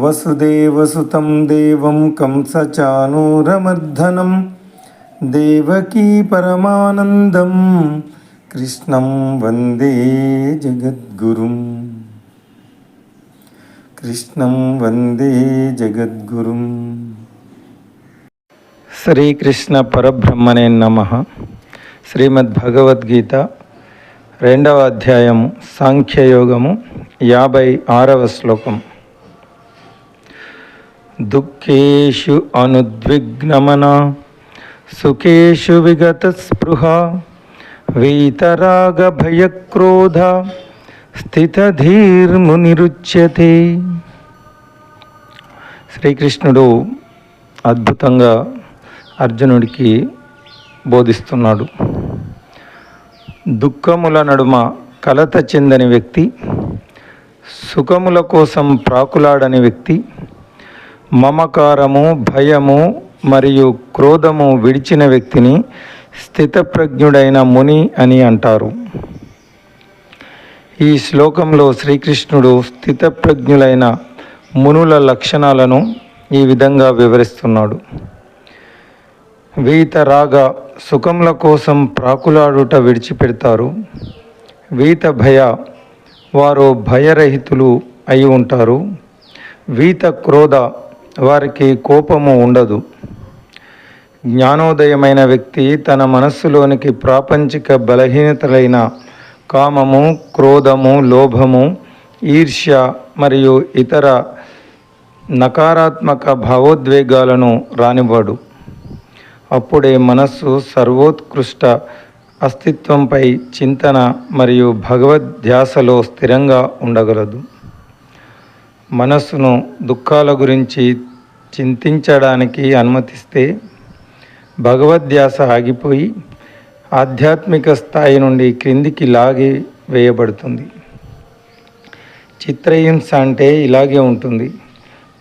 వసుదేవసుతం దేవం కంసచానూరమర్ధనం. దేవకీ పరమానందం కృష్ణం వందే జగద్గురుం. కృష్ణం వందే జగద్గురుం. శ్రీకృష్ణ పరబ్రహ్మణే నమ. శ్రీమద్భగవద్గీత రెండవ అధ్యాయము సాంఖ్యయోగము యాభై ఆరవ శ్లోకం. దుఃఖేషు అనుద్విగ్నమన సుఖేషు విగత స్పృహ వీతరాగభయక్రోధ స్థితధీర్మునిరుచ్యతే శ్రీకృష్ణుడు అద్భుతంగా అర్జునుడికి బోధిస్తున్నాడు. దుఃఖముల నడుమ కలత చెందని వ్యక్తి సుఖముల కోసం ప్రాకులాడని వ్యక్తి మమకారము భయము మరియు క్రోధము విడిచిన వ్యక్తిని స్థితప్రజ్ఞుడైన ముని అని అంటారు. ఈ శ్లోకంలో శ్రీకృష్ణుడు స్థితప్రజ్ఞులైన మునుల లక్షణాలను ఈ విధంగా వివరిస్తున్నాడు. వీత రాగ సుఖముల కోసం ప్రాకులాడుట విడిచిపెడతారు. వీత భయ వారు భయరహితులు అయి ఉంటారు. వీత క్రోధ వారికి కోపము ఉండదు. జ్ఞానోదయమైన వ్యక్తి తన మనస్సులోనికి ప్రాపంచిక బలహీనతలైన కామము క్రోధము లోభము ఈర్ష్య మరియు ఇతర నకారాత్మక భావోద్వేగాలను రానివ్వడు. అప్పుడే మనస్సు సర్వోత్కృష్ట అస్తిత్వంపై చింతన మరియు భగవద్ధ్యాసలో స్థిరంగా ఉండగలదు. మనస్సును దుఃఖాల గురించి చింతించడానికి అనుమతిస్తే భగవద్ధ్యాస ఆగిపోయి ఆధ్యాత్మిక స్థాయి నుండి క్రిందికి లాగి వేయబడుతుంది. చిత్రహింస అంటే ఇలాగే ఉంటుంది.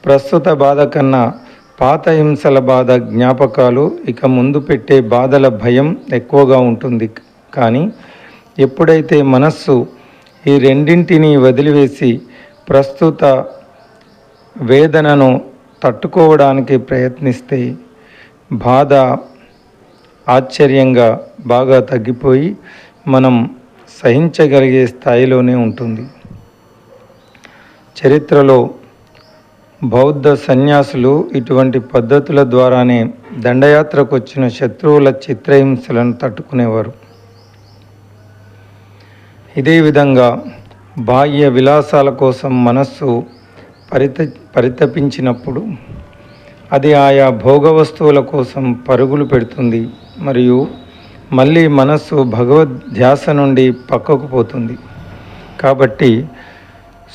ప్రస్తుత బాధ కన్నా పాత హింసల బాధ జ్ఞాపకాలు ఇక ముందు పెట్టే బాధల భయం ఎక్కువగా ఉంటుంది. కానీ ఎప్పుడైతే మనస్సు ఈ రెండింటిని వదిలివేసి ప్రస్తుత వేదనను తట్టుకోవడానికి ప్రయత్నిస్తే బాధ ఆశ్చర్యంగా బాగా తగ్గిపోయి మనం సహించగలిగే స్థాయిలోనే ఉంటుంది. చరిత్రలో బౌద్ధ సన్యాసులు ఇటువంటి పద్ధతుల ద్వారానే దండయాత్రకు వచ్చిన శత్రువుల చిత్రహింసలను తట్టుకునేవారు. ఇదే విధంగా బాహ్య విలాసాల కోసం మనస్సు పరిత పరితపించినప్పుడు అది ఆయా భోగ వస్తువుల కోసం పరుగులు పెడుతుంది మరియు మళ్ళీ మనస్సు భగవద్ ధ్యాస నుండి పక్కకు పోతుంది. కాబట్టి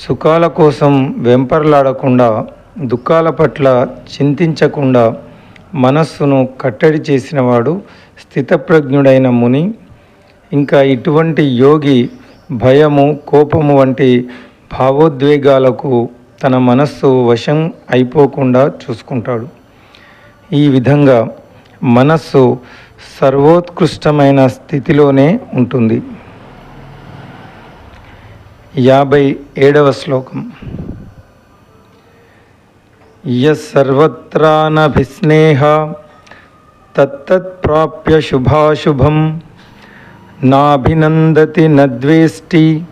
సుఖాల కోసం వెంపర్లాడకుండా దుఃఖాల పట్ల చింతించకుండా మనస్సును కట్టడి చేసినవాడు స్థితప్రజ్ఞుడైన ముని. ఇంకా ఇటువంటి యోగి భయము కోపము వంటి భావోద్వేగాలకు తన మనస్సు వశం అయిపోకుండా చూసుకుంటాడు. ఈ విధంగా మనస్సు సర్వోత్కృష్టమైన స్థితిలోనే ఉంటుంది. యాభై ఏడవ శ్లోకం. యర్వత్రానభిస్నేహ తత్తత్ప్రాప్య శుభాశుభం నాభినందతి నద్వేష్టి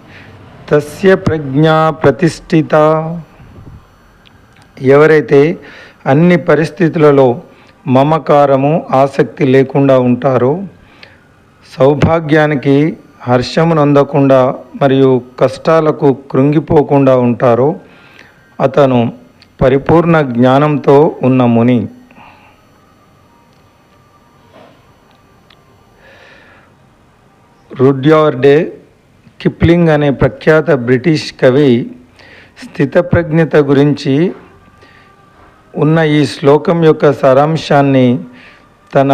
తస్య ప్రజ్ఞా ప్రతిష్ఠిత ఎవరైతే అన్ని పరిస్థితులలో మమకారము ఆసక్తి లేకుండా ఉంటారో సౌభాగ్యానికి హర్షము నొందకుండా మరియు కష్టాలకు కృంగిపోకుండా ఉంటారో అతను పరిపూర్ణ జ్ఞానంతో ఉన్న ముని. రుడ్యార్డే కిప్లింగ్ అనే ప్రఖ్యాత బ్రిటిష్ కవి స్థితప్రజ్ఞత గురించి ఉన్న ఈ శ్లోకం యొక్క సారాంశాన్ని తన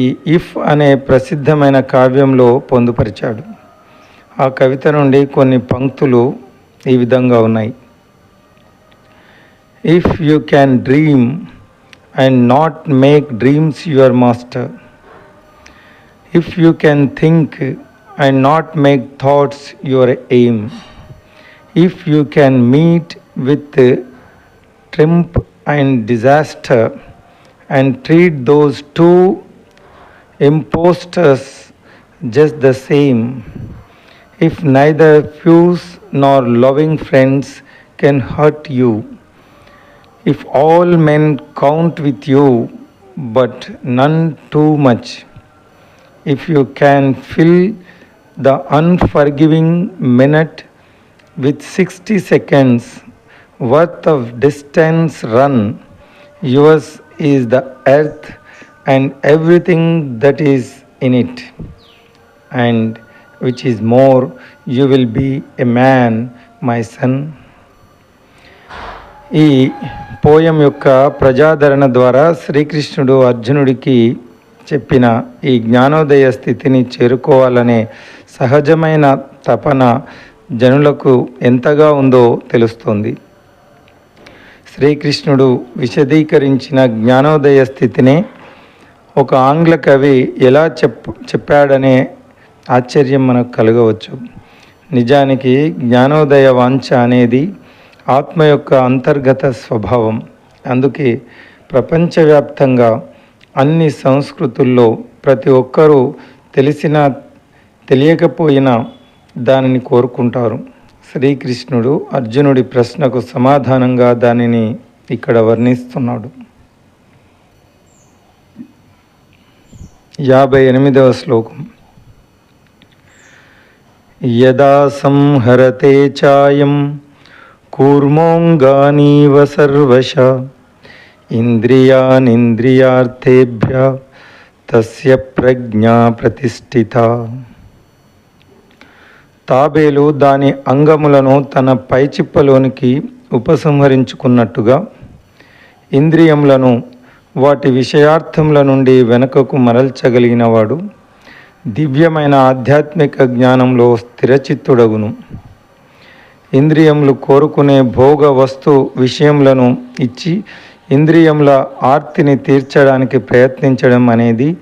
ఈ ఇఫ్ అనే ప్రసిద్ధమైన కావ్యంలో పొందుపరిచాడు. ఆ కవిత నుండి కొన్ని పంక్తులు ఈ విధంగా ఉన్నాయి. If you can dream and not make dreams your master if you can think and not make thoughts your aim if you can meet with triumph and disaster and treat those two impostors just the same. If neither fuse nor loving friends can hurt you, if all men count with you, but none too much, if you can fill the unforgiving minute with 60 seconds worth of distance run yours is the earth and everything that is in it and which is more you will be a man my son ఈ poem యొక్క ప్రజాదరణ ద్వారా శ్రీకృష్ణుడు అర్జునుడికి చెప్పిన ఈ జ్ఞానోదయ స్థితిని చేరుకోవాలనే సహజమైన తపన జనులకు ఎంతగా ఉందో తెలుస్తుంది. శ్రీకృష్ణుడు విశదీకరించిన జ్ఞానోదయ స్థితిని ఒక ఆంగ్ల కవి ఎలా చెప్ చెప్పాడనే ఆశ్చర్యం మనకు కలగవచ్చు. నిజానికి జ్ఞానోదయ వాంఛ అనేది ఆత్మ యొక్క అంతర్గత స్వభావం. అందుకే ప్రపంచవ్యాప్తంగా అన్ని సంస్కృతుల్లో ప్రతి ఒక్కరూ తెలిసిన తెలియకపోయినా దానిని కోరుకుంటారు. శ్రీకృష్ణుడు అర్జునుడి ప్రశ్నకు సమాధానంగా దానిని ఇక్కడ వర్ణిస్తున్నాడు. యాభై ఎనిమిదవ శ్లోకం. యదా సంహరతే చాయం కూర్మోంగానీవ సర్వశ ఇంద్రియానింద్రియార్థేభ్య తస్య ప్రజ్ఞా ప్రతిష్ఠిత. తాబేలు దాని అంగములను తన పైచిప్పలోనికి ఉపసంహరించుకున్నట్టుగా ఇంద్రియములను వాటి విషయార్థముల నుండి వెనుకకు మరల్చగలిగినవాడు దివ్యమైన ఆధ్యాత్మిక జ్ఞానంలో స్థిరచిత్తుడగును. ఇంద్రియములు కోరుకునే భోగ వస్తు విషయములను ఇచ్చి ఇంద్రియముల ఆర్తిని తీర్చడానికి ప్రయత్నించడం అనేది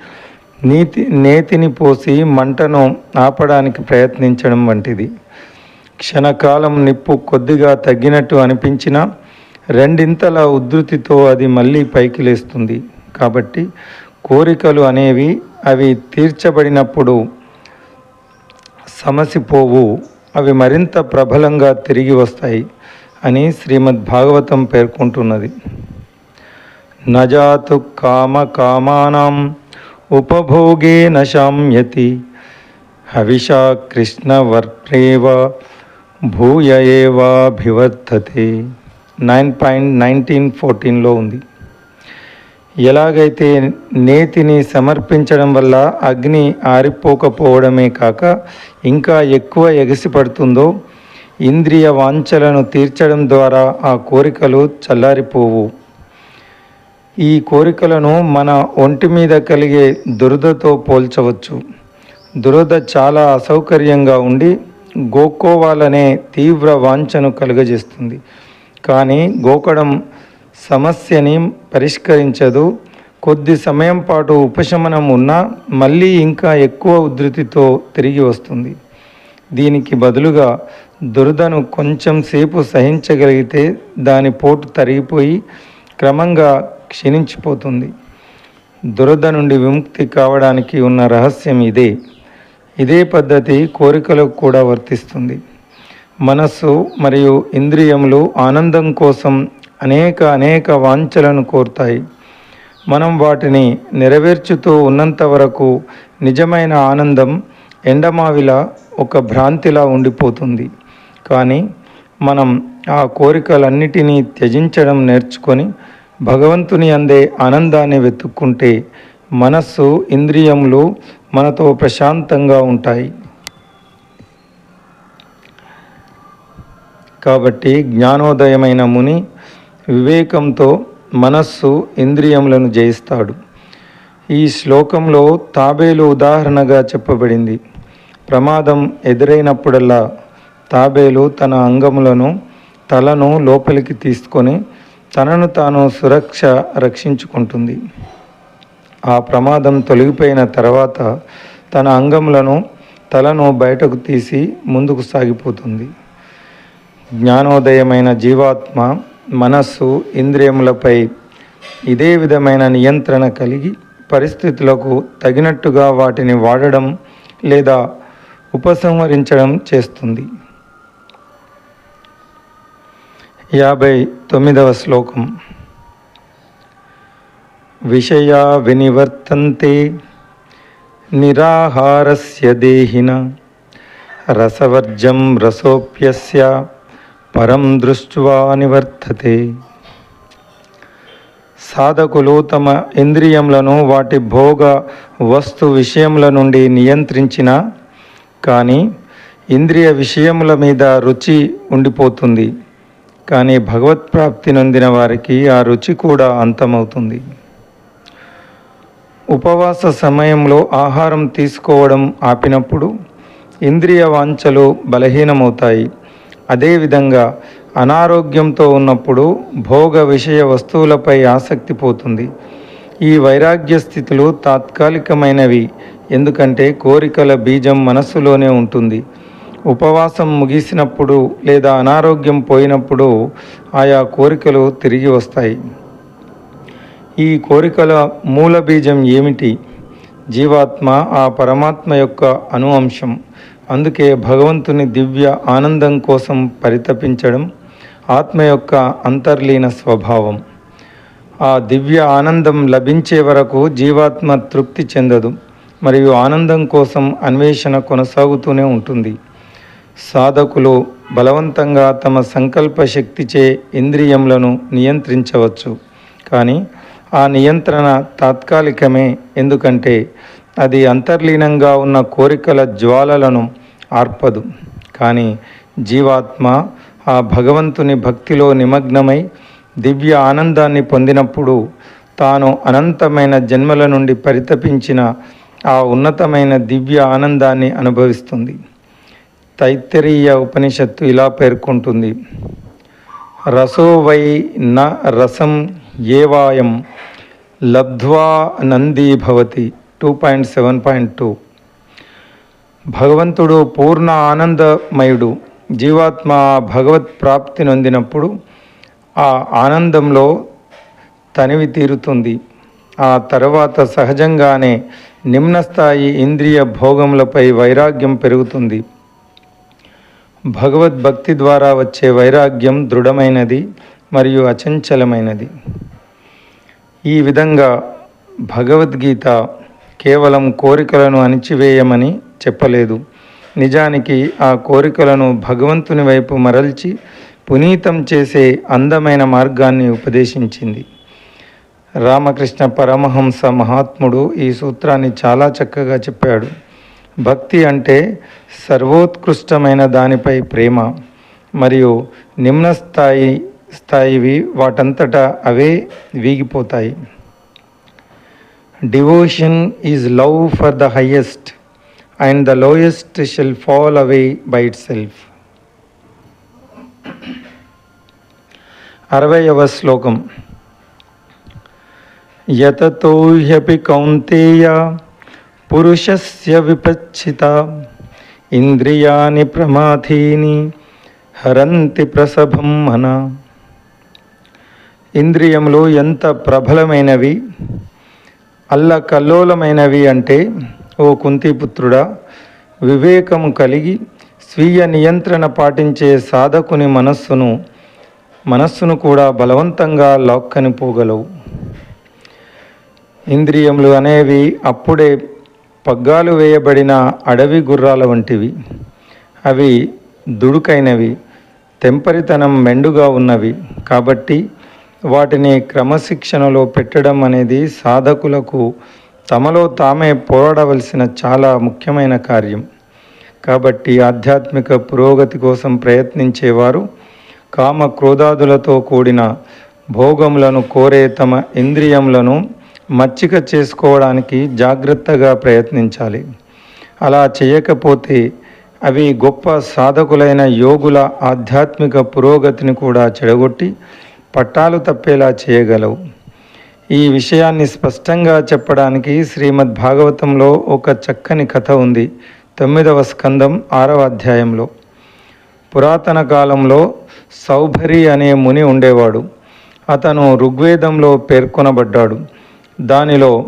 నీతి నేతిని పోసి మంటను ఆపడానికి ప్రయత్నించడం వంటిది. క్షణకాలం నిప్పు కొద్దిగా తగ్గినట్టు అనిపించినా రెండింతల ఉధృతితో అది మళ్ళీ పైకి లేస్తుంది. కాబట్టి కోరికలు అనేవి అవి తీర్చబడినప్పుడు సమసిపోవు అవి మరింత ప్రబలంగా తిరిగి వస్తాయి అని శ్రీమద్ భాగవతం పేర్కొంటున్నది. నజాతు కామ కామానాం ఉపభోగే నశామ్యతి హవిషా కృష్ణవర్ప్రేవ భూయ ఏవాభివర్ధతే నైన్ పాయింట్ నైన్టీన్ ఫోర్టీన్లో ఉంది. ఎలాగైతే నేతిని సమర్పించడం వల్ల అగ్ని ఆరిపోకపోవడమే కాక ఇంకా ఎక్కువ ఎగసిపడుతుందో ఇంద్రియ వాంఛలను తీర్చడం ద్వారా ఆ కోరికలు చల్లారిపోవు. ఈ కోరికలను మన ఒంటి మీద కలిగే దురదతో పోల్చవచ్చు. దురద చాలా అసౌకర్యంగా ఉండి గోక్కోవాలనే తీవ్ర వాంఛను కలుగజేస్తుంది. కానీ గోకడం సమస్యని పరిష్కరించదు. కొద్ది సమయం పాటు ఉపశమనం ఉన్నా మళ్ళీ ఇంకా ఎక్కువ ఉధృతితో తిరిగి వస్తుంది. దీనికి బదులుగా దురదను కొంచెం సేపు సహించగలిగితే దాని పోటు తరిగిపోయి క్రమంగా క్షీణించిపోతుంది. దురద నుండి విముక్తి కావడానికి ఉన్న రహస్యం ఇదే. ఇదే పద్ధతి కోరికలకు కూడా వర్తిస్తుంది. మనస్సు మరియు ఇంద్రియములు ఆనందం కోసం అనేక అనేక వాంఛలను కోరుతాయి. మనం వాటిని నెరవేర్చుతూ ఉన్నంత వరకు నిజమైన ఆనందం ఎండమావిలా ఒక భ్రాంతిలా ఉండిపోతుంది. కానీ మనం ఆ కోరికలన్నిటినీ త్యజించడం నేర్చుకొని భగవంతుని అందే ఆనందాన్ని వెతుక్కుంటే మనస్సు ఇంద్రియములు మనతో ప్రశాంతంగా ఉంటాయి. కాబట్టి జ్ఞానోదయమైన ముని వివేకంతో మనస్సు ఇంద్రియములను జయిస్తాడు. ఈ శ్లోకంలో తాబేలు ఉదాహరణగా చెప్పబడింది. ప్రమాదం ఎదురైనప్పుడల్లా తాబేలు తన అంగములను తలను లోపలికి తీసుకొని తనను తాను సురక్ష రక్షించుకుంటుంది. ఆ ప్రమాదం తొలగిపోయిన తర్వాత తన అంగములను తలను బయటకు తీసి ముందుకు సాగిపోతుంది. జ్ఞానోదయమైన జీవాత్మ మనస్సు ఇంద్రియములపై ఇదే విధమైన నియంత్రణ కలిగి పరిస్థితులకు తగినట్టుగా వాటిని వాడడం లేదా ఉపసంహరించడం చేస్తుంది. యాభై తొమ్మిదవ శ్లోకం. విషయా వినివర్తంతే నిరాహారస్య దేహిన రసవర్జం రసోప్యస్య పరం దృష్ట్వా నివర్తతే. సాధకులు తమ ఇంద్రియములను వాటి భోగ వస్తు విషయముల నుండి నియంత్రించిన కానీ ఇంద్రియ విషయముల మీద రుచి ఉండిపోతుంది. కానీ భగవత్ప్రాప్తి నొందిన వారికి ఆ రుచి కూడా అంతమవుతుంది. ఉపవాస సమయంలో ఆహారం తీసుకోవడం ఆపినప్పుడు ఇంద్రియ వాంఛలు బలహీనమవుతాయి. అదేవిధంగా అనారోగ్యంతో ఉన్నప్పుడు భోగ విషయ వస్తువులపై ఆసక్తి పోతుంది. ఈ వైరాగ్య స్థితులు తాత్కాలికమైనవి ఎందుకంటే కోరికల బీజం మనస్సులోనే ఉంటుంది. ఉపవాసం ముగిసినప్పుడు లేదా అనారోగ్యం పోయినప్పుడు ఆయా కోరికలు తిరిగి వస్తాయి. ఈ కోరికల మూల బీజం ఏమిటి? జీవాత్మ ఆ పరమాత్మ యొక్క అను అంశం అందుకే భగవంతుని దివ్య ఆనందం కోసం పరితపించడం ఆత్మ యొక్క అంతర్లీన స్వభావం. ఆ దివ్య ఆనందం లభించే వరకు జీవాత్మ తృప్తి చెందదు మరియు ఆనందం కోసం అన్వేషణ కొనసాగుతూనే ఉంటుంది. సాధకులు బలవంతంగా తమ సంకల్ప శక్తిచే ఇంద్రియములను నియంత్రించవచ్చు. కానీ ఆ నియంత్రణ తాత్కాలికమే. ఎందుకంటే అది అంతర్లీనంగా ఉన్న కోరికల జ్వాలలను ఆర్పదు. కానీ జీవాత్మ ఆ భగవంతుని భక్తిలో నిమగ్నమై దివ్య ఆనందాన్ని పొందినప్పుడు తాను అనంతమైన జన్మల నుండి పరితపించిన ఆ ఉన్నతమైన దివ్య ఆనందాన్ని అనుభవిస్తుంది. తైత్తరీయ ఉపనిషత్తు ఇలా పేర్కొంటుంది. రసో వై న రసం ఏవాయం లబ్ధ్వా నందీ భవతి. Two point seven point two. భగవంతుడు పూర్ణ ఆనందమయుడు. జీవాత్మ భగవత్ ప్రాప్తి నొందినప్పుడు ఆ ఆనందంలో తనివి తీరుతుంది. ఆ తర్వాత సహజంగానే నిమ్నస్థాయి ఇంద్రియ భోగములపై వైరాగ్యం పెరుగుతుంది. భగవద్భక్తి ద్వారా వచ్చే వైరాగ్యం దృఢమైనది మరియు అచంచలమైనది. ఈ విధంగా భగవద్గీత కేవలం కోరికలను అణిచివేయమని చెప్పలేదు. నిజానికి ఆ కోరికలను భగవంతుని వైపు మరల్చి పునీతం చేసే అందమైన మార్గాన్ని ఉపదేశించింది. రామకృష్ణ పరమహంస మహాత్ముడు ఈ సూత్రాన్ని చాలా చక్కగా చెప్పాడు. భక్తి అంటే సర్వోత్కృష్టమైన దానిపై ప్రేమ మరియు నిమ్న స్థాయి స్థాయివి వాటంతటా అవే వీగిపోతాయి. Devotion is love for the highest and the lowest shall fall away by itself అరవయవ శ్లోకం. యతతో హ్యపి కౌంతేయ పురుషస్య విపచ్చిత ఇంద్రియాని ప్రమాథీని హరంతి ప్రసభం మన. ఇంద్రియములు ఎంత ప్రబలమైనవి అల్లకల్లోలమైనవి అంటే ఓ కుంతిపుత్రుడా వివేకము కలిగి స్వీయ నియంత్రణ పాటించే సాధకుని మనస్సును మనస్సును కూడా బలవంతంగా లాక్కని పోగలవు ఇంద్రియములు అనేవి అప్పుడే పగ్గాలు వేయబడిన అడవి గుర్రాల వంటివి. అవి దుడుకైనవి తెంపరితనం మెండుగా ఉన్నవి. కాబట్టి వాటిని క్రమశిక్షణలో పెట్టడం అనేది సాధకులకు తమలో తామే పోరాడవలసిన చాలా ముఖ్యమైన కార్యం. కాబట్టి ఆధ్యాత్మిక పురోగతి కోసం ప్రయత్నించేవారు కామ క్రోధాదులతో కూడిన భోగములను కోరే తమ ఇంద్రియములను మచ్చిక చేసుకోవడానికి జాగ్రత్తగా ప్రయత్నించాలి. అలా చేయకపోతే అవి గొప్ప సాధకులైన యోగుల ఆధ్యాత్మిక పురోగతిని కూడా చెడగొట్టి పట్టాలు తప్పేలా చేయగలవు. ఈ విషయాన్ని స్పష్టంగా చెప్పడానికి శ్రీమద్ భాగవతంలో ఒక చక్కని కథ ఉంది తొమ్మిదవ స్కందం ఆరవ అధ్యాయంలో. పురాతన కాలంలో సౌభరి అనే ముని ఉండేవాడు. అతను ఋగ్వేదంలో పేర్కొనబడ్డాడు. దానిలో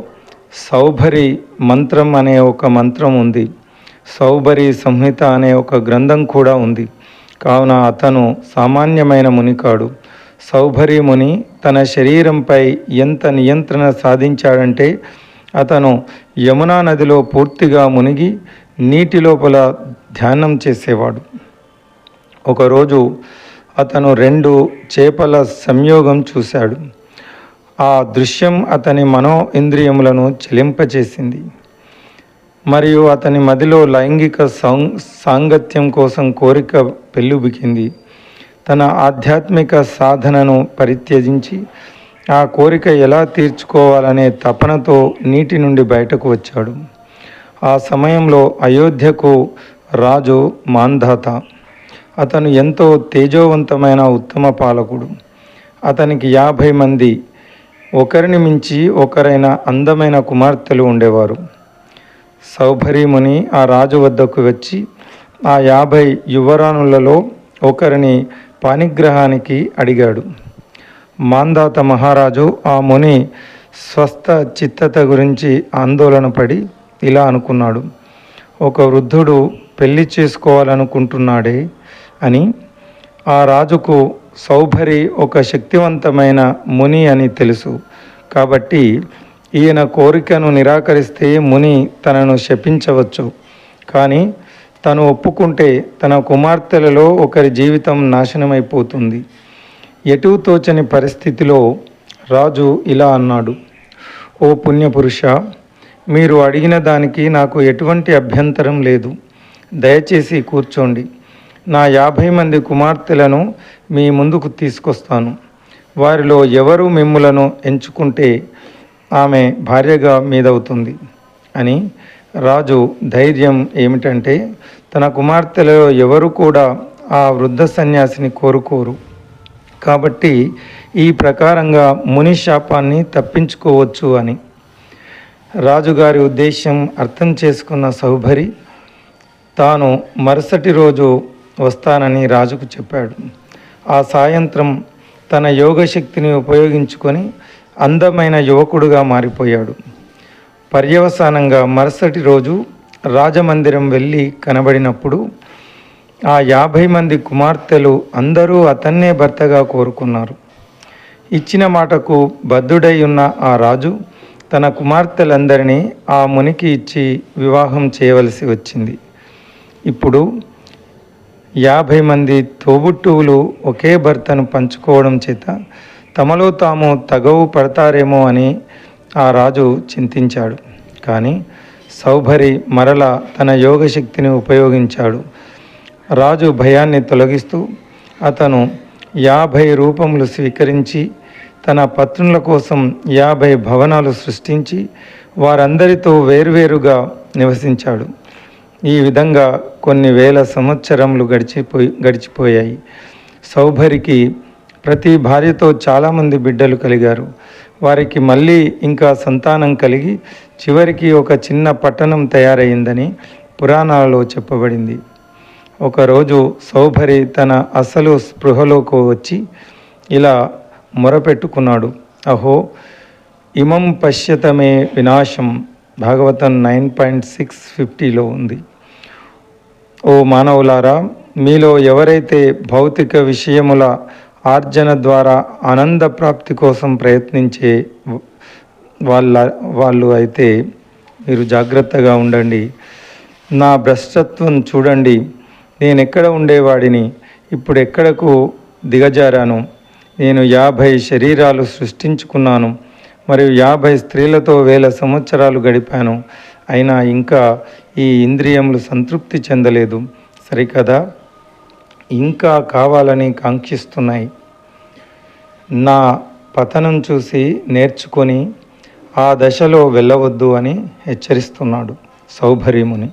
సౌభరి మంత్రం అనే ఒక మంత్రం ఉంది. సౌభరి సంహిత అనే ఒక గ్రంథం కూడా ఉంది. కావున అతను సామాన్యమైన ముని కాడు సౌభరి ముని తన శరీరంపై ఎంత నియంత్రణ సాధించాడంటే అతను యమునా నదిలో పూర్తిగా మునిగి నీటి లోపల ధ్యానం చేసేవాడు. ఒకరోజు అతను రెండు చేపల సంయోగం చూశాడు. ఆ దృశ్యం అతని మనో ఇంద్రియములను చెలింపచేసింది. మరియు అతని మదిలో లైంగిక సాంగత్యం కోసం కోరిక పెళ్ళుబికింది. తన ఆధ్యాత్మిక సాధనను పరిత్యజించి ఆ కోరిక ఎలా తీర్చుకోవాలనే తపనతో నీటి నుండి బయటకు వచ్చాడు. ఆ సమయంలో అయోధ్యకు రాజు మాంధాత. అతను ఎంతో తేజోవంతమైన ఉత్తమ పాలకుడు. అతనికి యాభై మంది ఒకరిని మించి ఒకరైన అందమైన కుమార్తెలు ఉండేవారు. సౌభరీముని ఆ రాజు వద్దకు వచ్చి ఆ యాభై యువరాణులలో ఒకరిని పానిగ్రహానికి అడిగాడు. మాందాత మహారాజు ఆ ముని స్వస్థ చిత్తత గురించి ఆందోళన పడి ఇలా అనుకున్నాడు. ఒక వృద్ధుడు పెళ్ళి చేసుకోవాలనుకుంటున్నాడే అని ఆ రాజుకు సౌభరి ఒక శక్తివంతమైన ముని అని తెలుసు. కాబట్టి ఈయన కోరికను నిరాకరిస్తే ముని తనను శపించవచ్చు. కానీ తను ఒప్పుకుంటే తన కుమార్తెలలో ఒకరి జీవితం నాశనమైపోతుంది. ఎటు తోచని పరిస్థితిలో రాజు ఇలా అన్నాడు. ఓ పుణ్యపురుష మీరు అడిగిన దానికి నాకు ఎటువంటి అభ్యంతరం లేదు. దయచేసి కూర్చోండి. నా యాభై మంది కుమార్తెలను మీ ముందుకు తీసుకొస్తాను. వారిలో ఎవరు మిమ్ములను ఎంచుకుంటే ఆమె భార్యగా మీదవుతుంది. అని రాజు ధైర్యం ఏమిటంటే తన కుమార్తెలలో ఎవరు కూడా ఆ వృద్ధ సన్యాసిని కోరుకోరు. కాబట్టి ఈ ప్రకారంగా ముని శాపాన్ని తప్పించుకోవచ్చు అని. రాజుగారి ఉద్దేశం అర్థం చేసుకున్న సౌభరి తాను మరుసటి రోజు వస్తానని రాజుకు చెప్పాడు. ఆ సాయంత్రం తన యోగశక్తిని ఉపయోగించుకొని అందమైన యువకుడుగా మారిపోయాడు. పర్యవసానంగా మరుసటి రోజు రాజమందిరం వెళ్ళి కనబడినప్పుడు ఆ యాభై మంది కుమార్తెలు అందరూ అతన్నే భర్తగా కోరుకున్నారు. ఇచ్చిన మాటకు బద్ధుడై ఉన్న ఆ రాజు తన కుమార్తెలందరినీ ఆ మునికి ఇచ్చి వివాహం చేయవలసి వచ్చింది. ఇప్పుడు యాభై మంది తోబుట్టువులు ఒకే భర్తను పంచుకోవడం చేత తమలో తాము తగవు పడతారేమో అని ఆ రాజు చింతించాడు. కానీ సౌభరి మరల తన యోగశక్తిని ఉపయోగించాడు. రాజు భయాన్ని తొలగిస్తూ అతను యాభై రూపములు స్వీకరించి తన పత్నుల కోసం యాభై భవనాలు సృష్టించి వారందరితో వేర్వేరుగా నివసించాడు. ఈ విధంగా కొన్ని వేల సంవత్సరములు గడిచిపోయి గడిచిపోయాయి. సౌభరికి ప్రతి భార్యతో చాలామంది బిడ్డలు కలిగారు. వారికి మళ్ళీ ఇంకా సంతానం కలిగి చివరికి ఒక చిన్న పట్టణం తయారైందని పురాణాలలో చెప్పబడింది. ఒకరోజు సౌభరి తన అసలు స్పృహలోకి వచ్చి ఇలా మొరపెట్టుకున్నాడు. అహో ఇమం పశ్యతమే వినాశం. భాగవతం నైన్ పాయింట్ సిక్స్ ఫిఫ్టీలో ఉంది. ఓ మానవులారా మీలో ఎవరైతే భౌతిక విషయముల ఆర్జన ద్వారా ఆనంద ప్రాప్తి కోసం ప్రయత్నించే వాళ్ళ వాళ్ళు అయితే మీరు జాగ్రత్తగా ఉండండి. నా భ్రష్టత్వం చూడండి. నేను ఎక్కడ ఉండేవాడిని? ఇప్పుడు ఎక్కడకు దిగజారాను? నేను యాభై శరీరాలు సృష్టించుకున్నాను. మరియు యాభై స్త్రీలతో వేల సంవత్సరాలు గడిపాను. అయినా ఇంకా ఈ ఇంద్రియములు సంతృప్తి చెందలేదు. సరికదా? ఇంకా కావాలని కాంక్షిస్తున్నాయి. నా పతనం చూసి నేర్చుకొని ఆ దశలో వెళ్ళవద్దు అని హెచ్చరిస్తున్నాడు సౌభర్యముని